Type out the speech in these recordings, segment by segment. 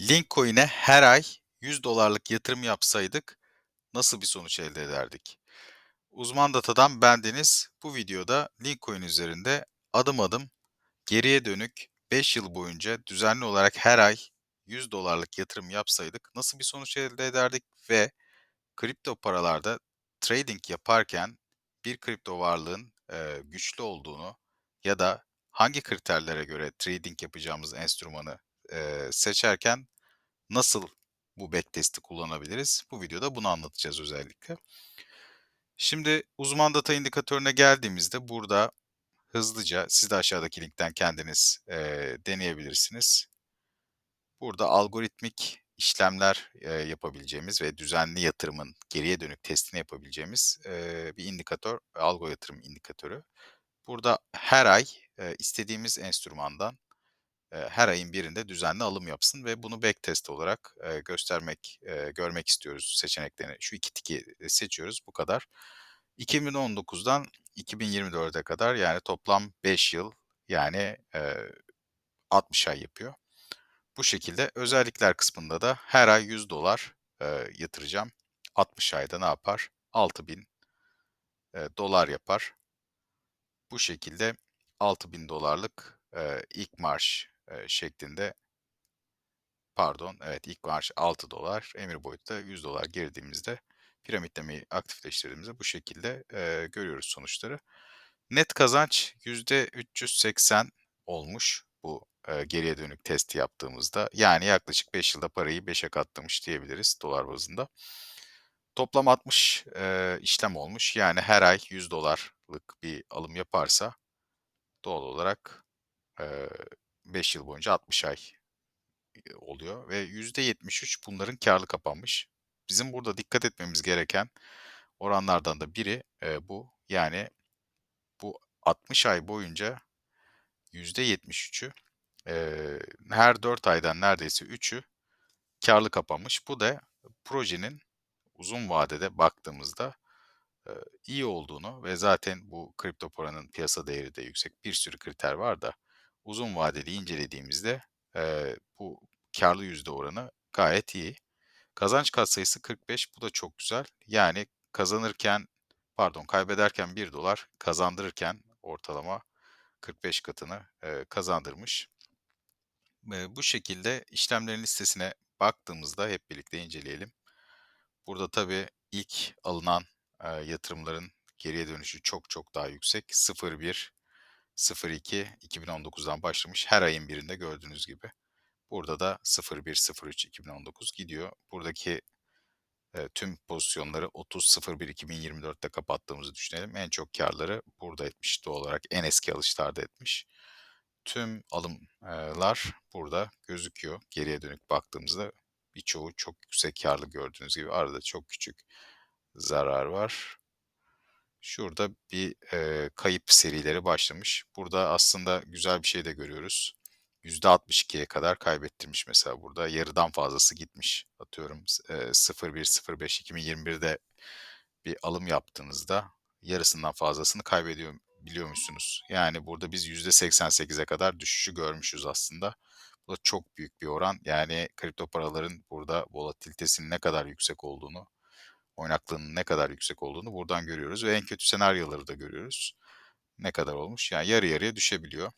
Linkcoin'e her ay $100 yatırım yapsaydık nasıl bir sonuç elde ederdik? Uzman Data'dan bendeniz. Bu videoda Linkcoin üzerinde adım adım geriye dönük 5 yıl boyunca düzenli olarak her ay $100 yatırım yapsaydık nasıl bir sonuç elde ederdik ve kripto paralarda trading yaparken bir kripto varlığın eee, güçlü olduğunu ya da hangi kriterlere göre trading yapacağımız enstrümanı eee, seçerken nasıl bu backtest'i kullanabiliriz? Bu videoda bunu anlatacağız özellikle. Şimdi uzman data indikatörüne geldiğimizde burada hızlıca siz de aşağıdaki linkten kendiniz eee, deneyebilirsiniz. Burada algoritmik işlemler eee, yapabileceğimiz ve düzenli yatırımın geriye dönük testini yapabileceğimiz eee, bir indikatör, algo yatırım indikatörü. Burada her ay eee, istediğimiz enstrümandan her ayın birinde düzenli alım yapsın ve bunu backtest olarak göstermek, görmek istiyoruz seçeneklerini. Şu iki tiki seçiyoruz, bu kadar. 2019'dan 2024'e kadar yani toplam 5 yıl yani eee 60 ay yapıyor. Bu şekilde özellikler kısmında da her ay 100 dolar yatıracağım. 60 ayda ne yapar? 6000 eee, dolar yapar. Bu şekilde 6000 dolarlık ilk marş şeklinde pardon evet ilk marş 6 dolar emir boyutta 100 dolar girdiğimizde piramidlemeyi aktifleştirdiğimizde bu şekilde eee, görüyoruz sonuçları. Net kazanç %380 olmuş bu eee, geriye dönük testi yaptığımızda. Yani yaklaşık 5 yılda parayı 5'e katlamış diyebiliriz dolar bazında. Toplam 60 eee, işlem olmuş. Yani her ay 100 dolarlık bir alım yaparsa doğal olarak eee 5 yıl boyunca 60 ay oluyor ve %73 bunların kârlı kapanmış. Bizim burada dikkat etmemiz gereken oranlardan da biri eee, bu. Yani bu 60 ay boyunca %73'ü eee, her 4 aydan neredeyse 3'ü kârlı kapanmış. Bu da projenin uzun vadede baktığımızda eee, iyi olduğunu ve zaten bu kripto paranın piyasa değeri de yüksek. Bir sürü kriter var da uzun vadeli incelediğimizde eee, bu kârlı yüzde oranı gayet iyi. Kazanç katsayısı 45. Bu da çok güzel. Yani kazanırken pardon kaybederken 1 dolar, kazandırırken ortalama 45 katını eee, kazandırmış. Eee, bu şekilde işlemlerin listesine baktığımızda hep birlikte inceleyelim. Burada tabii ilk alınan eee, yatırımların geriye dönüşü çok çok daha yüksek. 01, 02, 2019'dan başlamış. Her ayın birinde gördüğünüz gibi. Burada da 01, 03, 2019 gidiyor. Buradaki eee, tüm pozisyonları 30, 01, 2024'te kapattığımızı düşünelim. En çok kârları burada etmiş doğal olarak. En eski alışlarda etmiş. Tüm alımlar burada gözüküyor. Geriye dönük baktığımızda birçoğu çok yüksek kârlı gördüğünüz gibi. Arada çok küçük zarar var. Şurada bir eee, kayıp serileri başlamış. Burada aslında güzel bir şey de görüyoruz. %62'ye kadar kaybettirmiş mesela burada. Yarıdan fazlası gitmiş. Atıyorum s- eee, 01, 05, 2021'de bir alım yaptığınızda yarısından fazlasını kaybediyor biliyormuşsunuz. Yani burada biz %88'e kadar düşüşü görmüşüz aslında. Bu da çok büyük bir oran. Yani kripto paraların burada volatilitesinin ne kadar yüksek olduğunu, oynaklığının ne kadar yüksek olduğunu buradan görüyoruz ve en kötü senaryoları da görüyoruz. Ne kadar olmuş? Yani yarı yarıya düşebiliyor.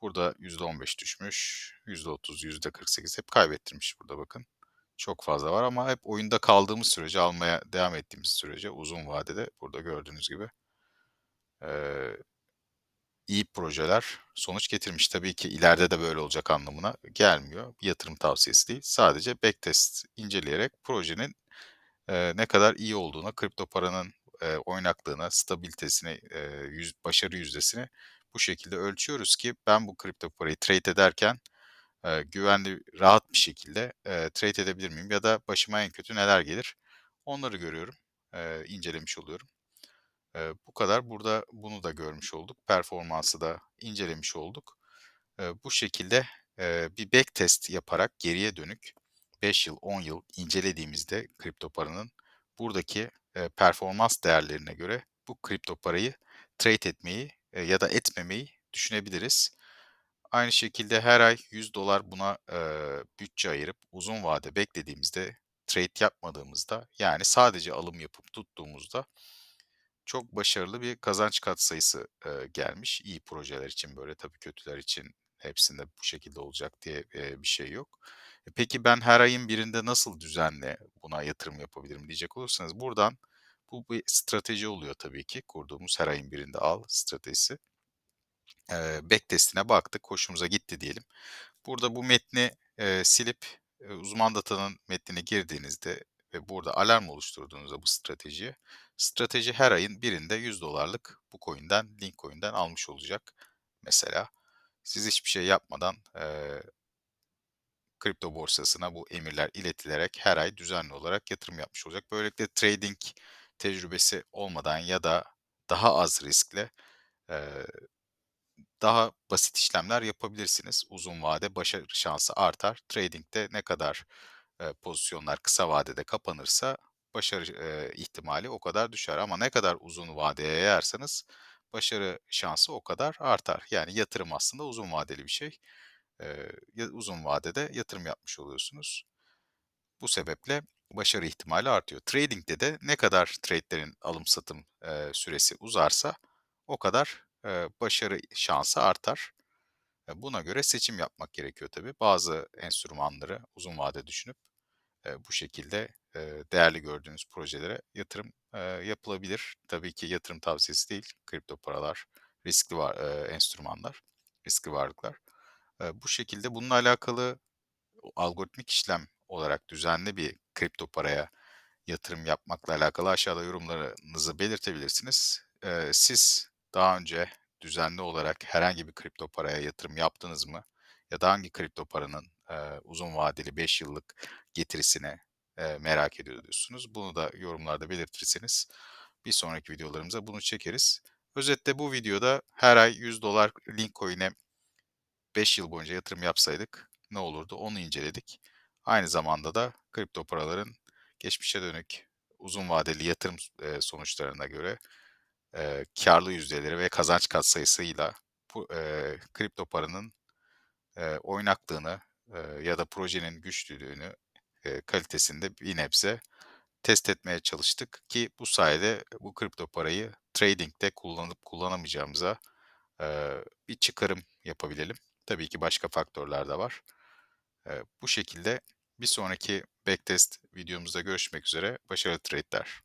Burada %15 düşmüş, %30, %48 hep kaybettirmiş burada bakın. Çok fazla var ama hep oyunda kaldığımız sürece, almaya devam ettiğimiz sürece uzun vadede burada gördüğünüz gibi iyi projeler sonuç getirmiş. Tabii ki ileride de böyle olacak anlamına gelmiyor. Bir yatırım tavsiyesi değil. Sadece backtest inceleyerek projenin eee, ne kadar iyi olduğuna, kripto paranın eee, oynaklığına, stabilitesini, eee, yüz, başarı yüzdesini bu şekilde ölçüyoruz ki ben bu kripto parayı trade ederken eee, güvenli, rahat bir şekilde eee, trade edebilir miyim ya da başıma en kötü neler gelir onları görüyorum, eee, incelemiş oluyorum. Eee, bu kadar. Burada bunu da görmüş olduk. Performansı da incelemiş olduk. Eee, bu şekilde eee, bir backtest yaparak geriye dönük 5 yıl, 10 yıl incelediğimizde kripto paranın buradaki eee, performans değerlerine göre bu kripto parayı trade etmeyi eee, ya da etmemeyi düşünebiliriz. Aynı şekilde her ay $100 buna, eee, bütçe ayırıp uzun vade beklediğimizde, trade yapmadığımızda, yani sadece alım yapıp tuttuğumuzda çok başarılı bir kazanç katsayısı, eee, gelmiş. İyi projeler için böyle, tabii kötüler için hepsinde bu şekilde olacak diye, eee, bir şey yok. E, peki ben her ayın birinde nasıl düzenli buna yatırım yapabilirim diyecek olursanız buradan bu bir strateji oluyor tabii ki kurduğumuz her ayın birinde al stratejisi. Eee, backtest'ine baktık, hoşumuza gitti diyelim. Burada bu metni, eee, silip, eee, uzman datanın metnine girdiğinizde ve burada alarm oluşturduğunuzda bu stratejiye, strateji her ayın birinde $100'lık bu coin'den, Linkcoin'den almış olacak mesela. Siz hiçbir şey yapmadan, eee kripto borsasına bu emirler iletilerek her ay düzenli olarak yatırım yapmış olacak. Böylelikle trading tecrübesi olmadan ya da daha az riskle, eee, daha basit işlemler yapabilirsiniz. Uzun vade başarı şansı artar. Trading'de ne kadar, eee, pozisyonlar kısa vadede kapanırsa başarı, eee, ihtimali o kadar düşer ama ne kadar uzun vadeye yayarsanız başarı şansı o kadar artar. Yani yatırım aslında uzun vadeli bir şey. Uzun vadede yatırım yapmış oluyorsunuz. Bu sebeple başarı ihtimali artıyor. Trading'de de ne kadar trade'lerin alım satım, süresi uzarsa o kadar, başarı şansı artar. Eee, buna göre seçim yapmak gerekiyor tabii. Bazı enstrümanları uzun vade düşünüp, eee, bu şekilde, eee, değerli gördüğünüz projelere yatırım, yapılabilir. Tabii ki yatırım tavsiyesi değil, kripto paralar, riskli var eee, enstrümanlar, riskli varlıklar. Bu şekilde bununla alakalı algoritmik işlem olarak düzenli bir kripto paraya yatırım yapmakla alakalı aşağıda yorumlarınızı belirtebilirsiniz. Siz daha önce düzenli olarak herhangi bir kripto paraya yatırım yaptınız mı? Ya da hangi kripto paranın, uzun vadeli 5 yıllık getirisini, eee, merak ediyorsunuz? Bunu da yorumlarda belirtirseniz bir sonraki videolarımızda bunu çekeriz. Özetle bu videoda her ay $100 Linkcoin'e 5 yıl boyunca yatırım yapsaydık ne olurdu onu inceledik. Aynı zamanda da kripto paraların geçmişe dönük uzun vadeli yatırım sonuçlarına göre, eee, kârlı yüzdeleri ve kazanç katsayısıyla bu, eee, kripto paranın, eee, oynaklığını, eee, ya da projenin güçlülüğünü, eee, kalitesini de bir nebze test etmeye çalıştık ki bu sayede bu kripto parayı trading'de kullanıp kullanamayacağımıza, eee, bir çıkarım yapabilelim. Tabii ki başka faktörler de var. Bu şekilde bir sonraki backtest videomuzda görüşmek üzere, başarılı trade'ler.